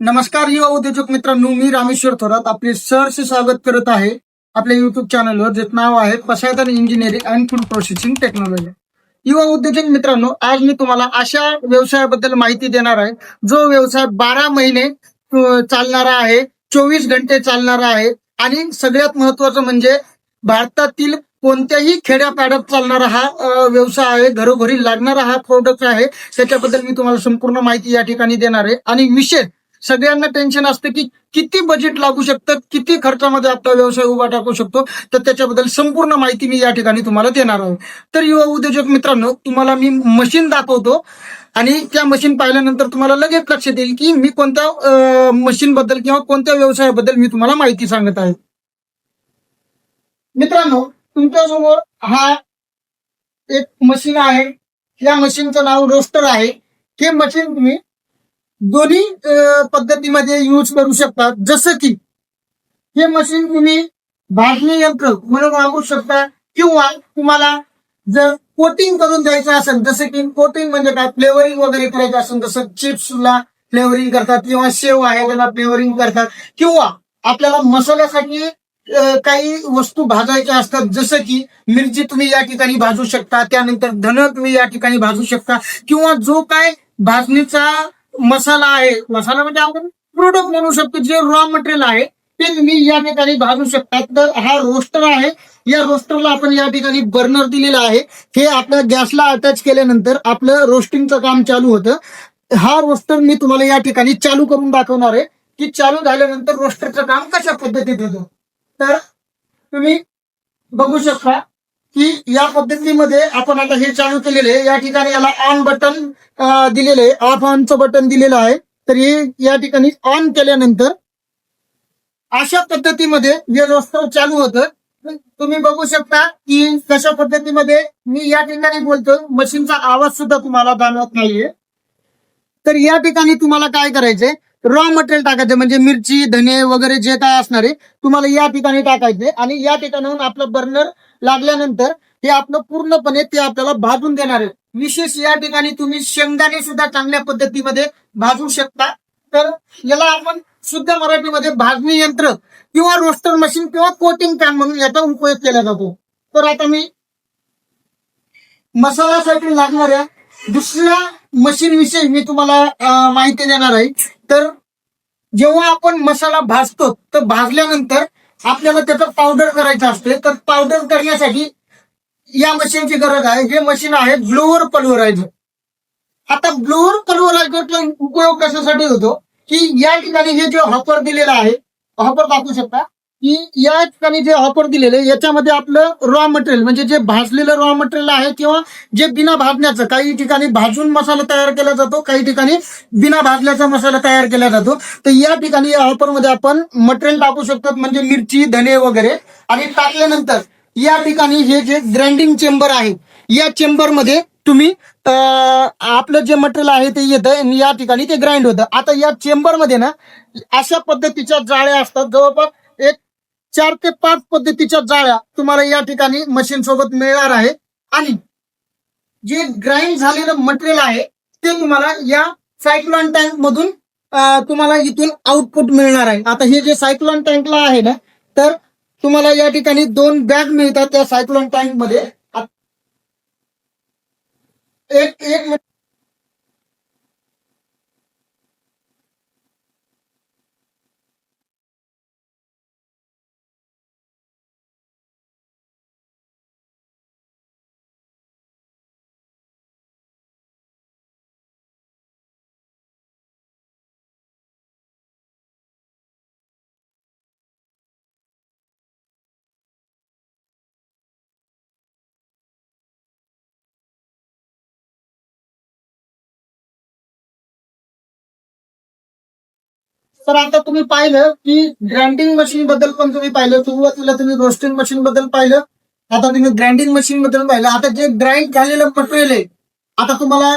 नमस्कार युवा उद्योजक मित्रांनो मी रामेश्वर थोरात आपले सहर्ष स्वागत करत आहे आपल्या युट्यूब चॅनलवर ज्याचं नाव आहे Pasaydan engineering and food processing technology युवा उद्योजक मित्रांनो आज मी तुम्हाला अशा व्यवसायाबद्दल माहिती देणार आहे जो व्यवसाय बारा महिने चालणारा आहे चोवीस घंटे चालणारा आहे आणि सगळ्यात महत्वाचं म्हणजे भारतातील कोणत्याही खेड्यापाड्यात चालणारा हा व्यवसाय आहे घरोघरी लागणारा हा प्रोडक्ट आहे त्याच्याबद्दल मी तुम्हाला संपूर्ण माहिती या ठिकाणी देणार आहे आणि विशेष सगळ्यांना टेन्शन असतं की किती बजेट लागू शकतं किती खर्चामध्ये आपला व्यवसाय उभा टाकू शकतो तर त्याच्याबद्दल संपूर्ण माहिती मी या ठिकाणी तुम्हाला देणार आहे. तर युवा उद्योजक मित्रांनो तुम्हाला मी मशीन दाखवतो आणि त्या मशीन पाहिल्यानंतर तुम्हाला लगेच लक्षात येईल की मी कोणत्या मशीन बद्दल किंवा कोणत्या व्यवसायाबद्दल मी तुम्हाला माहिती सांगत आहे. मित्रांनो तुमच्यासमोर हा एक मशीन आहे. या मशीनचं नाव रोस्टर आहे. हे मशीन तुम्ही दोन्ही पद्धतीमध्ये यूज करू शकता जसं की हे मशीन तुम्ही भाजणी यंत्र म्हणून वापरू शकता किंवा तुम्हाला जर कोटिंग करून द्यायचं असेल जसं की कोटिंग म्हणजे काय? फ्लेवरिंग वगैरे करायचं असेल जसं चिप्सला फ्लेवरिंग करतात किंवा शेव आहे त्याला फ्लेवरिंग करतात. किंवा आपल्याला मसाल्यासाठी काही वस्तू भाजायच्या असतात जसं की मिरची तुम्ही या ठिकाणी भाजू शकता त्यानंतर धन तुम्ही या ठिकाणी भाजू शकता किंवा जो काय भाजणीचा मसाला आहे. मसाला म्हणजे आपण प्रोडक्ट म्हणू शकतो. जे रॉ मटेरियल आहे ते तुम्ही या ठिकाणी भाजू शकता. तर हा रोस्टर आहे. या रोस्टरला आपण या ठिकाणी बर्नर दिलेला आहे. हे आपल्या गॅसला अटॅच केल्यानंतर आपलं रोस्टिंगचं काम चालू होतं. हा रोस्टर मी तुम्हाला या ठिकाणी चालू करून दाखवणार आहे. की चालू झाल्यानंतर रोस्टरचं काम कशा पद्धतीत होतं? तर तुम्ही बघू शकता. की या पद्धतीमध्ये आपण आता हे चालू केलेले या ठिकाणी याला ऑन बटन दिलेलं आहे. ऑफ ऑनचं बटन दिलेलं आहे. तर हे या ठिकाणी ऑन केल्यानंतर अशा पद्धतीमध्ये हे चालू होतं. तुम्ही बघू शकता की कशा पद्धतीमध्ये मी या ठिकाणी बोलतो. मशीनचा आवाज सुद्धा तुम्हाला जाणवत नाहीये. तर या ठिकाणी तुम्हाला काय करायचंय? रॉ मटेरियल टाकायचं म्हणजे मिरची धने वगैरे जे काय असणार आहे तुम्हाला या ठिकाणी टाकायचे आणि या ठिकाणाहून आपलं बर्नर लागल्यानंतर हे आपलं पूर्णपणे ते आपल्याला भाजून देणार आहे. विशेष या ठिकाणी तुम्ही शेंगदाणे सुद्धा चांगल्या पद्धतीमध्ये भाजू शकता. तर याला आपण शुद्ध मराठीमध्ये भाजणी यंत्र किंवा रोस्टर मशीन किंवा कोटिंग पॅन म्हणून याचा उपयोग केला जातो. तर आता मी मसाल्यासाठी लागणाऱ्या दुसऱ्या मशीन विषयी मी तुम्हाला अं, माहिती देणार आहे. तर जेव्हा आपण मसाला भाजतो तर भाजल्यानंतर आपल्याला त्याचा पावडर करायचं असते तर पावडर करण्यासाठी या मशीनची गरज आहे. हे मशीन आहे ब्लोअर पल्वरायझर आता ब्लोअर पल्वरायझरचा उपयोग कशासाठी होतो? की या ठिकाणी हे जे हॉपर दिलेलं आहे हॉपर दाखवू शकता? की या ठिकाणी जे ऑफर दिलेलं आहे याच्यामध्ये आपलं रॉ मटेरियल म्हणजे जे भाजलेलं रॉ मटेरियल आहे किंवा जे बिना भाजण्याचं काही ठिकाणी भाजून मसाला तयार केला जातो काही ठिकाणी बिना भाजल्याचा मसाला तयार केला जातो. तर या ठिकाणी या ऑफरमध्ये आपण मटेरियल टाकू शकतो म्हणजे मिरची धने वगैरे. आणि टाकल्यानंतर या ठिकाणी हे जे ग्राइंडिंग चेंबर आहे या चेंबरमध्ये तुम्ही आपलं जे मटेरियल आहे ते येतं आणि या ठिकाणी ते ग्राइंड होतं. आता या चेंबरमध्ये ना अशा पद्धतीच्या जाळ्या असतात. जवळपास चार ते पाच पद्धतीच्या जाळ्या तुम्हाला या ठिकाणी मशीन सोबत मिळणार आहे. आणि जे ग्राइंड झालेलं मटेरियल आहे ते तुम्हाला या सायक्लॉन टँक मधून तुम्हाला इथून आउटपुट मिळणार आहे. आता हे जे सायक्लॉन टँकला आहे ना तर तुम्हाला या ठिकाणी दोन बॅग मिळतात त्या सायक्लॉन टँकमध्ये. एक एक तर आता तुम्ही पाहिलं की ग्राइंडिंग मशीन बद्दल पण तुम्ही पाहिलं सुरुवातीला तुम्ही रोस्टिंग मशीन बद्दल पाहिलं आता तुम्ही ग्राइंडिंग मशीन बद्दल पाहिलं. आता जे ग्राइंड झालेलं मटेरियल आहे आता तुम्हाला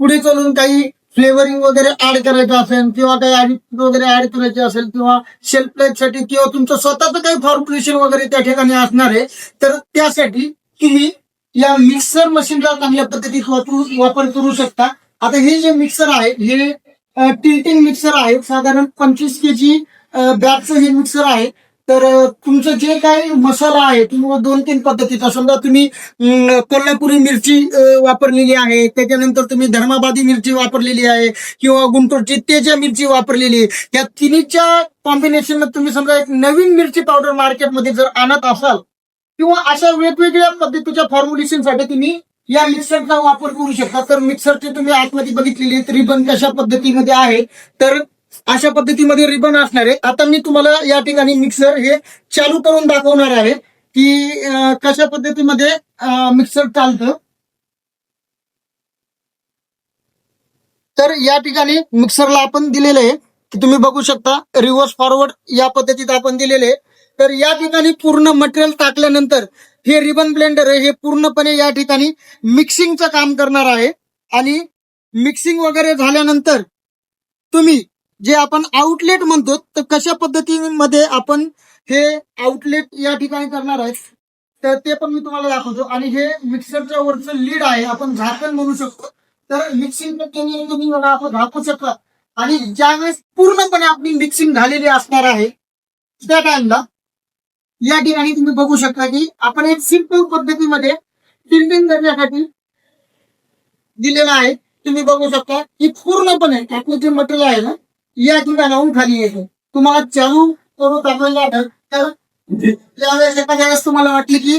पुढे चालून काही फ्लेवरिंग वगैरे ऍड करायचं असेल किंवा काही ऍडिट वगैरे ऍड करायचे असेल किंवा शेल्फ लाईफसाठी किंवा तुमचं स्वतःचं काही फॉर्म्युलेशन वगैरे त्या ठिकाणी असणार आहे तर त्यासाठी तुम्ही या मिक्सर मशीनला चांगल्या पद्धतीत वापरू वापर करू शकता. आता हे जे मिक्सर आहे हे टिल्टिंग मिक्सर आहे. साधारण पंचवीस के जी बॅगचं हे मिक्सर आहे. तर तुमचं जे काही मसाला आहे तुम्हाला दोन तीन पद्धतीचा. समजा तुम्ही कोल्हापुरी मिरची वापरलेली आहे. त्याच्यानंतर तुम्ही धर्माबादी मिरची वापरलेली आहे किंवा गुंटूरची तेजा मिरची वापरलेली आहे. त्या तिन्हीच्या कॉम्बिनेशन तुम्ही समजा एक नवीन मिरची पावडर मार्केटमध्ये जर आणत असाल किंवा अशा वेगवेगळ्या पद्धतीच्या फॉर्म्युलेशनसाठी तुम्ही या मिक्सरचा वापर करू शकता. तर मिक्सरचे तुम्ही आतमध्ये बघितलेली रिबन कशा पद्धतीमध्ये आहे? तर अशा पद्धतीमध्ये रिबन असणार आहे. आता मी तुम्हाला या ठिकाणी मिक्सर हे चालू करून दाखवणार आहे की कशा पद्धतीमध्ये मिक्सर चालतं. तर या ठिकाणी मिक्सरला आपण दिलेलं आहे की तुम्ही बघू शकता रिव्हर्स फॉरवर्ड या पद्धतीत आपण दिलेले आहे. तर या ठिकाणी पूर्ण मटेरियल टाकल्यानंतर हे रिबन ब्लेंडर आहे हे पूर्णपणे या ठिकाणी मिक्सिंगचं काम करणार आहे. आणि मिक्सिंग वगैरे झाल्यानंतर तुम्ही जे आपण आउटलेट म्हणतो तर कशा पद्धतीमध्ये आपण हे आउटलेट या ठिकाणी करणार आहे तर ते पण मी तुम्हाला दाखवतो. आणि हे मिक्सरच्या वरचं लीड आहे आपण झाकण म्हणू शकतो. तर मिक्सिंग तुम्ही मला आपण झाकू शकता. आणि ज्यावेळेस पूर्णपणे आपली मिक्सिंग झालेली असणार आहे त्या टाइमला या ठिकाणी तुम्ही बघू शकता की आपण एक सिंपल पद्धतीमध्ये टिल्टिंग करण्यासाठी दिलेला आहे. तुम्ही बघू शकता की पूर्णपणे त्यातलं जे मटेरियल आहे ना या ठिकाणाहून खाली येते. तुम्हाला चालू करून टाकायला आढळ तर त्यावेळेस एखाद्या वेळेस तुम्हाला वाटले की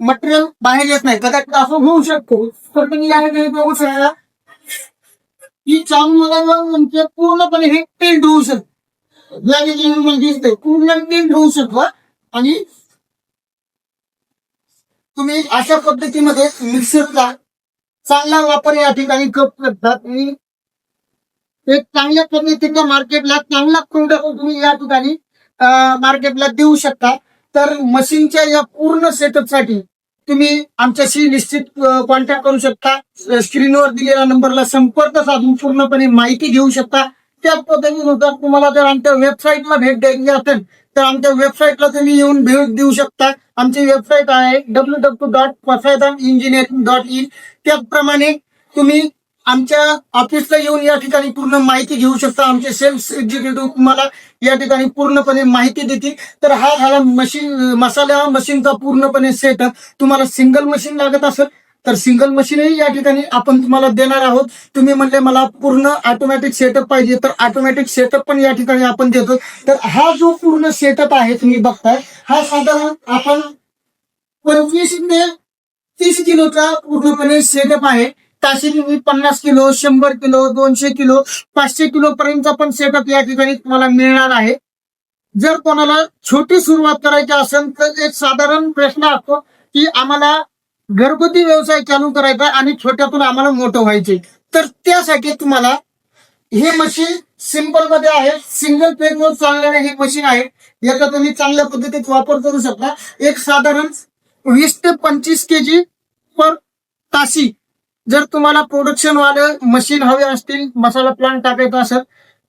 मटेरियल बाहेर येत नाही. कदाचित असं होऊ शकतो. तर तुम्ही या ठिकाणी बघू शकता की चालू मला म्हणजे पूर्णपणे हे टेंट होऊ शकतो. या ठिकाणी दिसतंय पूर्ण टेंट होऊ शकतो. आणि तुम्ही अशा पद्धतीमध्ये मिक्सरचा चांगला वापर या ठिकाणी कप करतात आणि एक चांगल्या पद्धतीच्या मार्केटला चांगला प्रोडक्ट तुम्ही या ठिकाणी मार्केटला देऊ शकता. तर मशीनच्या या पूर्ण सेटअपसाठी तुम्ही आमच्याशी निश्चित कॉन्टॅक्ट करू शकता. स्क्रीनवर दिलेल्या नंबरला संपर्क साधून पूर्णपणे माहिती घेऊ शकता. त्या पद्धतीनुसार तुम्हाला जर आमच्या वेबसाईटला भेट द्यायची असेल तर आमच्या वेबसाईटला तुम्ही येऊन भेट देऊ शकता. आमची वेबसाईट आहे W W dot Pasaydan engineering dot in त्याचप्रमाणे तुम्ही आमच्या ऑफिसला येऊन या ठिकाणी पूर्ण माहिती घेऊ शकता. आमचे सेल्स एक्झिक्युटिव्ह तुम्हाला या ठिकाणी पूर्णपणे माहिती देतील. तर हा झाला मशीन मसाला मशीनचा पूर्णपणे सेटअप तुम्हाला सिंगल मशीन लागत असेल तर सिंगल मशीनही या ठिकाणी आपण तुम्हाला देणार आहोत. तुम्ही म्हणले मला पूर्ण ऑटोमॅटिक सेटअप पाहिजे तर ऑटोमॅटिक सेटअप पण या ठिकाणी आपण देतो. तर हा जो पूर्ण सेटअप आहे तुम्ही बघताय हा साधारण आपण पंचवीस ते तीस किलोचा पूर्णपणे सेटअप आहे. ताशी तुम्ही पन्नास किलो शंभर किलो दोनशे किलो पाचशे किलो पर्यंतचा पण सेटअप या ठिकाणी तुम्हाला मिळणार आहे. जर कोणाला छोटी सुरुवात करायची असेल तर एक साधारण प्रश्न असतो की आम्हाला घरगुती व्यवसाय चालू करायचा आणि छोट्यातून आम्हाला मोठं व्हायचे. तर त्यासाठी तुम्हाला हे मशीन सिंपलमध्ये आहे. सिंगल पेज वर चालणारे हे मशीन आहे. याचा तुम्ही चांगल्या पद्धतीत वापर करू शकता. एक साधारण वीस ते पंचवीस के जी पर तासी जर तुम्हाला प्रोडक्शन वाले मशीन हवे असतील मसाला प्लांट टाकायचा असेल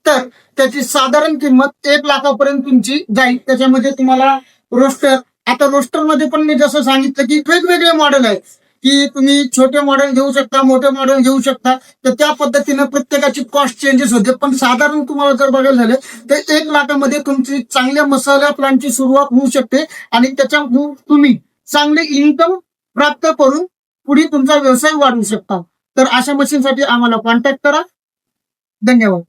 तर त्याची साधारण किंमत एक लाखापर्यंत तुमची जाईल. त्याच्यामध्ये तुम्हाला रोस्टर आता रोस्टरमध्ये पण मी जसं सांगितलं की वेगवेगळे मॉडेल आहेत. की तुम्ही छोटे मॉडेल घेऊ शकता मोठे मॉडेल घेऊ शकता. तर त्या पद्धतीनं प्रत्येकाची कॉस्ट चेंजेस होते. पण साधारण तुम्हाला जर बघायला झालं तर एक लाखामध्ये तुमची चांगल्या मसाल्या प्लांटची सुरुवात होऊ शकते. आणि त्याच्यातून तुम्ही चांगले इन्कम प्राप्त करून पुढे तुमचा व्यवसाय वाढवू शकता. तर अशा मशीनसाठी आम्हाला कॉन्टॅक्ट करा. धन्यवाद.